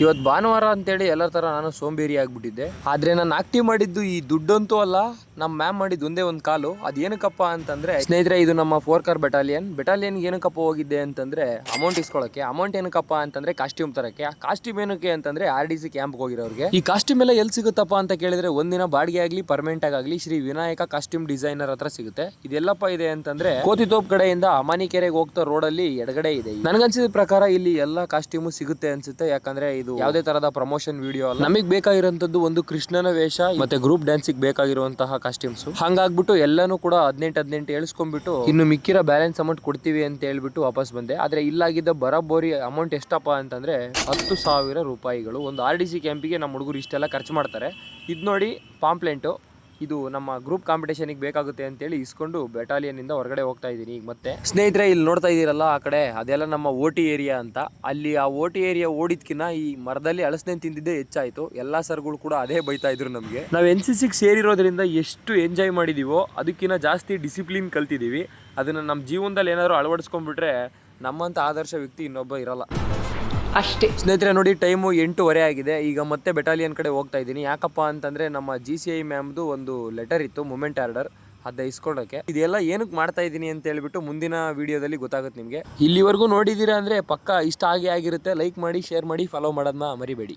ಇವತ್ತು ಭಾನುವಾರ ಅಂತೇಳಿ ಎಲ್ಲರ ತರ ನಾನು ಸೋಂಬೇರಿ ಆಗಿಬಿಟ್ಟಿದ್ದೆ. ಆದ್ರೆ ನಾನು ಆಕ್ಟಿವ್ ಮಾಡಿದ್ದು ಈ ದುಡ್ಡಂತೂ ಅಲ್ಲ ನಮ್ಮ ಮ್ಯಾಮ್ ಮಾಡಿದ್ದು ಒಂದೇ ಒಂದು ಕಾಲು. ಅದು ಏನಕ್ಕಪ್ಪ ಅಂತಂದ್ರೆ, ಸ್ನೇಹಿತರೆ, ಇದು ನಮ್ಮ ಫೋರ್ ಕಾರ್ ಬೆಟಾಲಿಯನ್ ಬೆಟಾಲಿಯನ್ಗೆ ಏನಕ್ಕಪ್ಪ ಹೋಗಿದ್ದೆ ಅಂತಂದ್ರೆ ಅಮೌಂಟ್ ಇಸ್ಕೊಳಕ್ಕೆ. ಅಮೌಂಟ್ ಏನಕ್ಕಪ್ಪ ಅಂತಂದ್ರೆ ಕಾಸ್ಟ್ಯೂಮ್ ತರಕ್ಕೆ. ಕಾಸ್ಟ್ಯೂಮ್ ಏನಕ್ಕೆ ಅಂತಂದ್ರೆ ಆರ್ ಡಿ ಸಿ ಕ್ಯಾಂಪ್ ಹೋಗಿರೋರಿಗೆ. ಈ ಕಾಸ್ಟ್ಯೂಮ್ ಎಲ್ಲ ಎಲ್ಲಿ ಸಿಗುತ್ತಪ್ಪ ಅಂತ ಕೇಳಿದ್ರೆ, ಒಂದಿನ ಬಾಡಿಗೆ ಆಗ್ಲಿ ಪರ್ಮನೆಂಟ್ ಆಗಲಿ, ಶ್ರೀ ವಿನಾಯಕ ಕಾಸ್ಟ್ಯೂಮ್ ಡಿಸೈನರ್ ಹತ್ರ ಸಿಗುತ್ತೆ. ಇದೆಲ್ಲಪ್ಪ ಇದೆ ಅಂತಂದ್ರೆ, ಕೋತಿತೋಪ್ ಕಡೆಯಿಂದ ಅಮಾನಿಕೆರೆಗೆ ಹೋಗ್ತಾ ರೋಡ್ ಅಲ್ಲಿ ಎಡಗಡೆ ಇದೆ. ನನಗನ್ಸಿದ ಪ್ರಕಾರ ಇಲ್ಲಿ ಎಲ್ಲ ಕಾಸ್ಟ್ಯೂಮು ಸಿಗುತ್ತೆ ಅನ್ಸುತ್ತೆ. ಯಾಕಂದ್ರೆ ಇದು ಯಾವುದೇ ತರಹದ ಪ್ರಮೋಷನ್ ವಿಡಿಯೋ ಅಲ್ಲ. ನಮಗೆ ಬೇಕಾಗಿರುವಂತದ್ದು ಒಂದು ಕೃಷ್ಣನ ವೇಷ ಮತ್ತೆ ಗ್ರೂಪ್ ಡ್ಯಾನ್ಸಿಗೆ ಬೇಕಾಗಿರುವಂತಹ ಕಾಸ್ಟ್ಯೂಮ್ಸ್ ಹಂಗಾಗ್ಬಿಟ್ಟು ಎಲ್ಲಾನು ಕೂಡ ಹದಿನೆಂಟು ಹದಿನೆಂಟು ಎಳ್ಸ್ಕೊಂಡ್ಬಿಟ್ಟು ಇನ್ನು ಮಿಕ್ಕಿರ ಬ್ಯಾಲೆನ್ಸ್ ಅಮೌಂಟ್ ಕೊಡ್ತೀವಿ ಅಂತ ಹೇಳ್ಬಿಟ್ಟು ವಾಪಸ್ ಬಂದೆ. ಆದ್ರೆ ಇಲ್ಲಾಗಿದ್ದ ಬರೋಬ್ಬರಿ ಅಮೌಂಟ್ ಎಷ್ಟಪ್ಪ ಅಂತಂದ್ರೆ ಹತ್ತು ಸಾವಿರ ರೂಪಾಯಿಗಳು. ಒಂದು ಆರ್ ಡಿ ಸಿ ಕ್ಯಾಂಪಿಗೆ ನಮ್ಮ ಹುಡುಗರು ಇಷ್ಟೆಲ್ಲ ಖರ್ಚು ಮಾಡ್ತಾರೆ. ಇದು ನೋಡಿ ಪಾಂಪ್ಲೆಂಟು ಇದು ನಮ್ಮ ಗ್ರೂಪ್ ಕಾಂಪಿಟೇಷನ್ಗೆ ಬೇಕಾಗುತ್ತೆ ಅಂತೇಳಿ ಇಸ್ಕೊಂಡು ಬೆಟಾಲಿಯನ್ ಇಂದ ಹೊರಗಡೆ ಹೋಗ್ತಾ ಇದ್ದೀನಿ. ಈಗ ಮತ್ತೆ ಸ್ನೇಹಿತರೆ ಇಲ್ಲಿ ನೋಡ್ತಾ ಇದ್ದೀರಲ್ಲ ಆ ಕಡೆ ಅದೆಲ್ಲ ನಮ್ಮ ಓಟಿ ಏರಿಯಾ ಅಂತ. ಅಲ್ಲಿ ಆ ಓಟಿ ಏರಿಯಾ ಓಡಿದ್ಕಿನ್ನ ಈ ಮರದಲ್ಲಿ ಅಳಸನೆ ತಿಂದಿದ್ದೇ ಹೆಚ್ಚಾಯಿತು. ಎಲ್ಲ ಸರ್ಗಳು ಕೂಡ ಅದೇ ಬೈತಾ ಇದ್ರು ನಮಗೆ. ನಾವು ಎನ್ ಸಿ ಸಿಗೆ ಸೇರಿರೋದ್ರಿಂದ ಎಷ್ಟು ಎಂಜಾಯ್ ಮಾಡಿದೀವೋ ಅದಕ್ಕಿಂತ ಜಾಸ್ತಿ ಡಿಸಿಪ್ಲಿನ್ ಕಲ್ತಿದೀವಿ. ಅದನ್ನ ನಮ್ಮ ಜೀವನದಲ್ಲಿ ಏನಾದ್ರು ಅಳವಡಿಸ್ಕೊಂಡ್ಬಿಟ್ರೆ ನಮ್ಮಂತ ಆದರ್ಶ ವ್ಯಕ್ತಿ ಇನ್ನೊಬ್ಬ ಇರಲ್ಲ. ಅಷ್ಟೇ. ಸ್ನೇಹಿತರೆ ನೋಡಿ ಟೈಮು ಎಂಟೂವರೆ ಆಗಿದೆ. ಈಗ ಮತ್ತೆ ಬೆಟಾಲಿಯನ್ ಕಡೆ ಹೋಗ್ತಾ ಇದ್ದೀನಿ. ಯಾಕಪ್ಪ ಅಂತಂದ್ರೆ ನಮ್ಮ ಜಿ ಸಿ ಐ ಮ್ಯಾಮ್ದು ಒಂದು ಲೆಟರ್ ಇತ್ತು ಮೂಮೆಂಟ್ ಆರ್ಡರ್ ಅದ ಇಸ್ಕೊಳ್ಳೋಕ್ಕೆ ಇದೆಲ್ಲ ಏನಕ್ಕೆ ಮಾಡ್ತಾ ಇದ್ದೀನಿ ಅಂತ ಹೇಳ್ಬಿಟ್ಟು ಮುಂದಿನ ವಿಡಿಯೋದಲ್ಲಿ ಗೊತ್ತಾಗುತ್ತೆ ನಿಮಗೆ. ಇಲ್ಲಿವರೆಗೂ ನೋಡಿದ್ದೀರಾ ಅಂದರೆ ಪಕ್ಕ ಇಷ್ಟ ಆಗಿ ಆಗಿರುತ್ತೆ. ಲೈಕ್ ಮಾಡಿ ಶೇರ್ ಮಾಡಿ ಫಾಲೋ ಮಾಡೋದನ್ನ ಮರಿಬೇಡಿ.